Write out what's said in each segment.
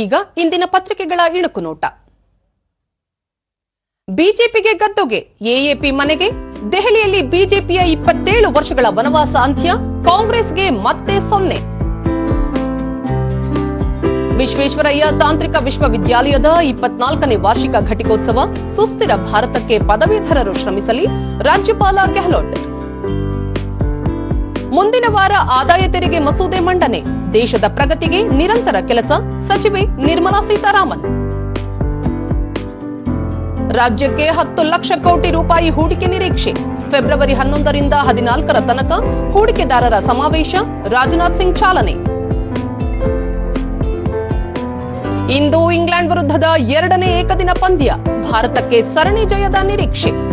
ಈಗ ಇಂದಿನ ಪತ್ರಿಕೆಗಳ ಇಣುಕು ನೋಟ. ಬಿಜೆಪಿಗೆ ಗದ್ದುಗೆ, ಎಎಪಿ ಮನೆಗೆ, ದೆಹಲಿಯಲ್ಲಿ ಬಿಜೆಪಿಯ ಇಪ್ಪತ್ತೇಳು ವರ್ಷಗಳ ವನವಾಸ ಅಂತ್ಯ, ಕಾಂಗ್ರೆಸ್ಗೆ ಮತ್ತೆ ಸೊನ್ನೆ. ವಿಶ್ವೇಶ್ವರಯ್ಯ ತಾಂತ್ರಿಕ ವಿಶ್ವವಿದ್ಯಾಲಯದ ಇಪ್ಪತ್ನಾಲ್ಕನೇ ವಾರ್ಷಿಕ ಘಟಿಕೋತ್ಸವ ಸುಸ್ಥಿರ ಭಾರತಕ್ಕೆ ಪದವೀಧರರು ಶ್ರಮಿಸಲಿ, ರಾಜ್ಯಪಾಲ ಗೆಹ್ಲೋಟ್. ಮುಂದಿನ ವಾರ ಆದಾಯ ತೆರಿಗೆ ಮಸೂದೆ ಮಂಡನೆ. ದೇಶದ ಪ್ರಗತಿಗೆ ನಿರಂತರ ಕೆಲಸ. ಸಚಿವೆ ನಿರ್ಮಲಾ ಸೀತಾರಾಮನ್. ರಾಜ್ಯಕ್ಕೆ ಹತ್ತು ಲಕ್ಷ ಕೋಟಿ ರೂಪಾಯಿ ಹೂಡಿಕೆ ನಿರೀಕ್ಷೆ. ಫೆಬ್ರವರಿ ಹನ್ನೊಂದರಿಂದ ಹದಿನಾಲ್ಕರ ತನಕ ಹೂಡಿಕೆದಾರರ ಸಮಾವೇಶ, ರಾಜನಾಥ್ ಸಿಂಗ್ ಚಾಲನೆ. ಇಂದು ಇಂಗ್ಲೆಂಡ್ ವಿರುದ್ಧದ ಎರಡನೇ ಏಕದಿನ ಪಂದ್ಯ. ಭಾರತಕ್ಕೆ ಸರಣಿ ಜಯದ ನಿರೀಕ್ಷೆ.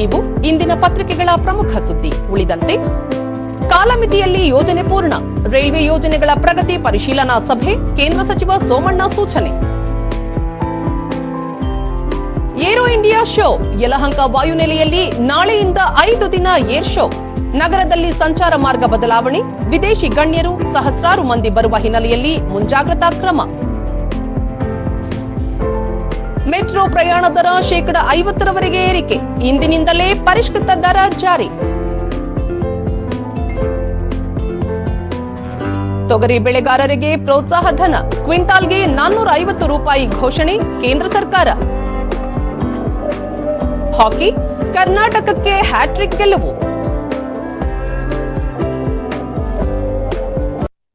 ಇವು ಇಂದಿನ ಪತ್ರಿಕೆಗಳ ಪ್ರಮುಖ ಸುದ್ದಿ. ಉಳಿದಂತೆ, ಕಾಲಮಿತಿಯಲ್ಲಿ ಯೋಜನೆ ಪೂರ್ಣ. ರೈಲ್ವೆ ಯೋಜನೆಗಳ ಪ್ರಗತಿ ಪರಿಶೀಲನಾ ಸಭೆ, ಕೇಂದ್ರ ಸಚಿವ ಸೋಮಣ್ಣ ಸೂಚನೆ. ಏರೋ ಇಂಡಿಯಾ ಶೋ, ಯಲಹಂಕ ವಾಯುನೆಲೆಯಲ್ಲಿ ನಾಳೆಯಿಂದ ಐದು ದಿನ ಏರ್ ಶೋ. ನಗರದಲ್ಲಿ ಸಂಚಾರ ಮಾರ್ಗ ಬದಲಾವಣೆ, ವಿದೇಶಿ ಗಣ್ಯರು ಸಹಸ್ರಾರು ಮಂದಿ ಬರುವ ಹಿನ್ನೆಲೆಯಲ್ಲಿ ಮುಂಜಾಗ್ರತಾ ಕ್ರಮ. ಮೆಟ್ರೋ ಪ್ರಯಾಣ ದರ ಶೇಕಡ ಐವತ್ತರವರೆಗೆ ಏರಿಕೆ. ಇಂದಿನಿಂದಲೇ ಪರಿಷ್ಕೃತ ದರ ಜಾರಿ. ತೊಗರಿ ಬೆಳೆಗಾರರಿಗೆ ಪ್ರೋತ್ಸಾಹ ಧನ. ಕ್ವಿಂಟಾಲ್ಗೆ ನಾನ್ನೂರ ಐವತ್ತು ರೂಪಾಯಿ ಘೋಷಣೆ ಕೇಂದ್ರ ಸರ್ಕಾರ. ಹಾಕಿ, ಕರ್ನಾಟಕಕ್ಕೆ ಹ್ಯಾಟ್ರಿಕ್ ಗೆಲುವು.